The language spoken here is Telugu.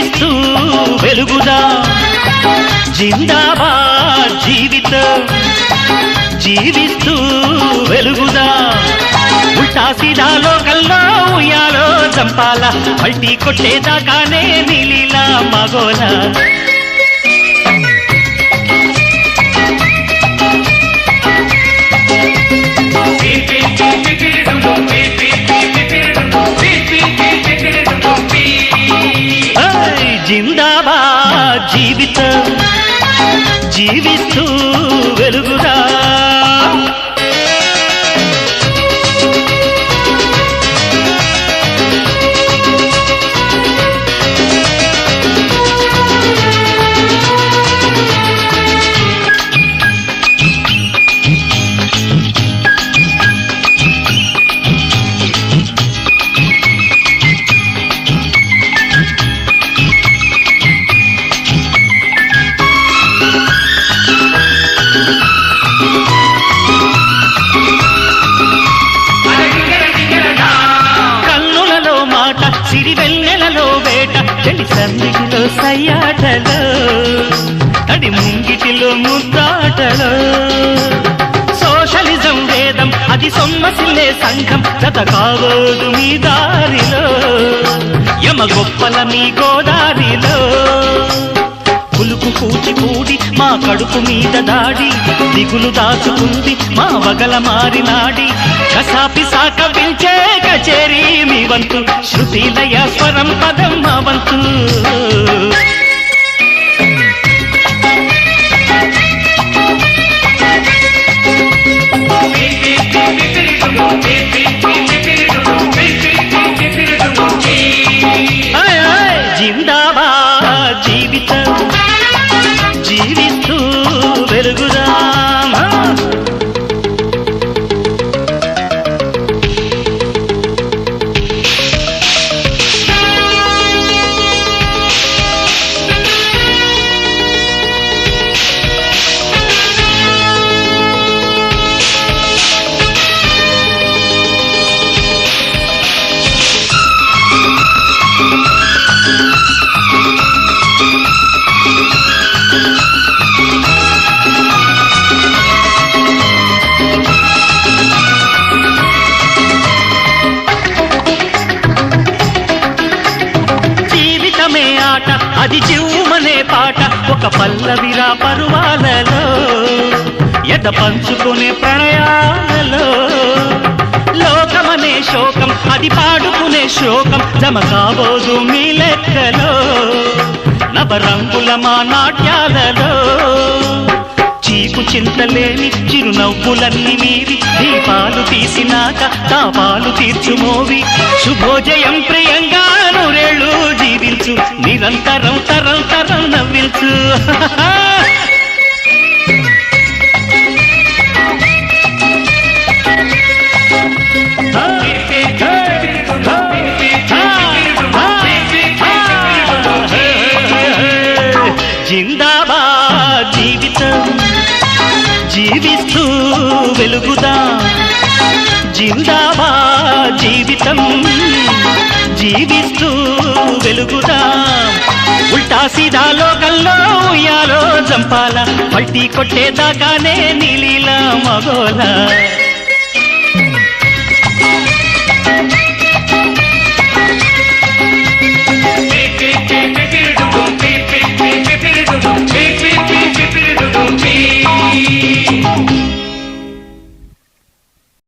జీవిస్తూ వెలుగుదా? జిందాబాద్ జీవిత జీవిస్తూ వెలుగుదా? ఉల్టా సీదా లోకల్లో ఉయ్యాలో చంపాల? మల్టీ కొట్టేదాకానే నీలీలా మగోలా? జీవిస్తూ కన్నులలో మాట సిరి వెన్నెలలో వేట చెలి సన్నిధిలో సయ్యాటలో తడి ముంగిటిలో ముద్దాటలో. సోషలిజం వేదం అది సొమ్మసిల్లే సంఘం జత కావోదు మీ దారిలో యమ గొప్పల మీ గోదారిలో. పులుకు కూచిపూడి మా కడుపు మీద దాడి. దిగులు దాచుకుంది మా వగల మారినాడి కసాపి సాక పిలిచే కచేరీ మీ వంతు. శృతిలయ స్వరం పదం మా వంతు. అది జీవమనే పాట ఒక పల్లవిరా పరువాలలో ఎద పంచుకునే ప్రణయాలలో. లోకమనే శోకం అది పాడుకునే శోకం జమ కాబోదు మీ లెక్కలో. నవరంగుల మా నాట్యాలలో చీపు చింతలేని చిరునవ్వులన్నీ మీరి దీపాలు తీసినాక తాపాలు తీర్చుమోవి. శుభోజయం ప్రియంగా నూరేళ్ళు నిరంతరం తరం తరం నవ్వించు. జిందాబా జీవితం జీవిస్తూ వెలుగుదా? జిందాబాద్ జీవితం జీవిస్తూ వెలుగుదా? ఉల్టా సీదా లోకల్లో ఉయ్యాలో జంపాల పల్టీ కొట్టేదాకానే నీలీలా మగోలా.